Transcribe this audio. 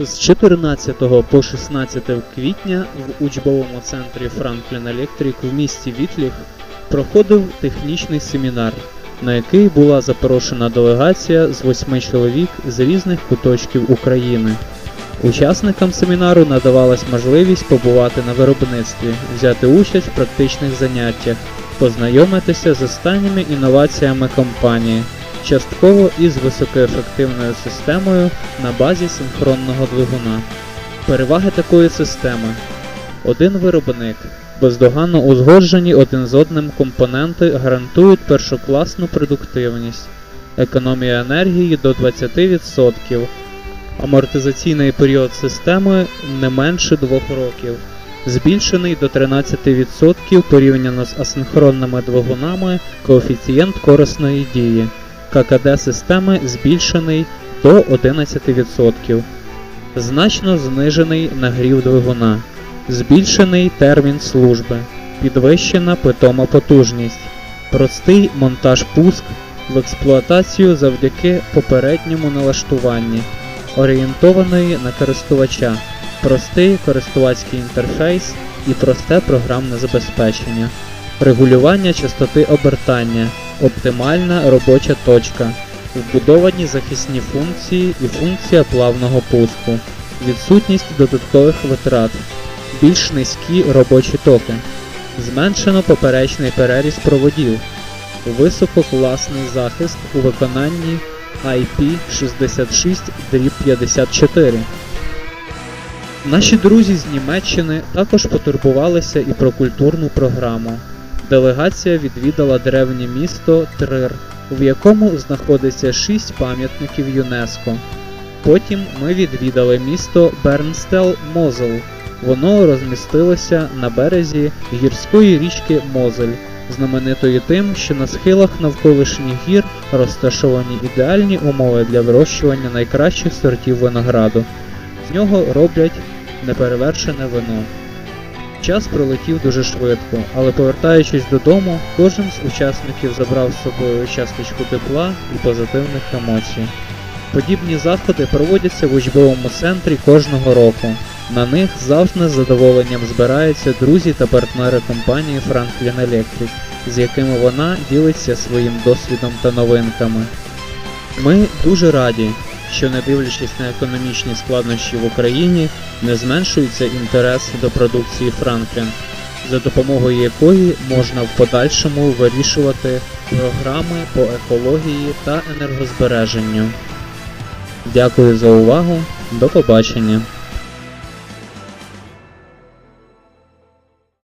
З 14 по 16 квітня в учбовому центрі Franklin Electric в місті Вітліх проходив технічний семінар, на який була запрошена делегація з восьми чоловік з різних куточків України. Учасникам семінару надавалась можливість побувати на виробництві, взяти участь в практичних заняттях, познайомитися з останніми інноваціями компанії, частково із високоефективною системою на базі синхронного двигуна. Переваги такої системи: один виробник. Бездоганно узгоджені один з одним компоненти гарантують першокласну продуктивність, економія енергії до 20%, амортизаційний період системи не менше 2 років, збільшений до 13% порівняно з асинхронними двигунами коефіцієнт корисної дії. ККД системи збільшений до 11%, значно знижений нагрів двигуна, збільшений термін служби, підвищена питома потужність, простий монтаж пуск в експлуатацію завдяки попередньому налаштуванні, орієнтованої на користувача, простий користувацький інтерфейс і просте програмне забезпечення, регулювання частоти обертання, оптимальна робоча точка, вбудовані захисні функції і функція плавного пуску, відсутність додаткових витрат, більш низькі робочі токи, зменшено поперечний переріз проводів, висококласний захист у виконанні IP66-54. Наші друзі з Німеччини також потурбувалися і про культурну програму. Делегація відвідала древнє місто Трир, в якому знаходиться шість пам'ятників ЮНЕСКО. Потім ми відвідали місто Бернстел Мозел. Воно розмістилося на березі гірської річки Мозель, знаменитої тим, що на схилах навколишніх гір розташовані ідеальні умови для вирощування найкращих сортів винограду. З нього роблять неперевершене вино. Час пролетів дуже швидко, але повертаючись додому, кожен з учасників забрав з собою часточку тепла і позитивних емоцій. Подібні заходи проводяться в учбовому центрі кожного року. На них завжди з задоволенням збираються друзі та партнери компанії Franklin Electric, з якими вона ділиться своїм досвідом та новинками. Ми дуже раді, що не дивлячись на економічні складнощі в Україні, не зменшується інтерес до продукції Франклін, за допомогою якої можна в подальшому вирішувати програми по екології та енергозбереженню. Дякую за увагу, до побачення!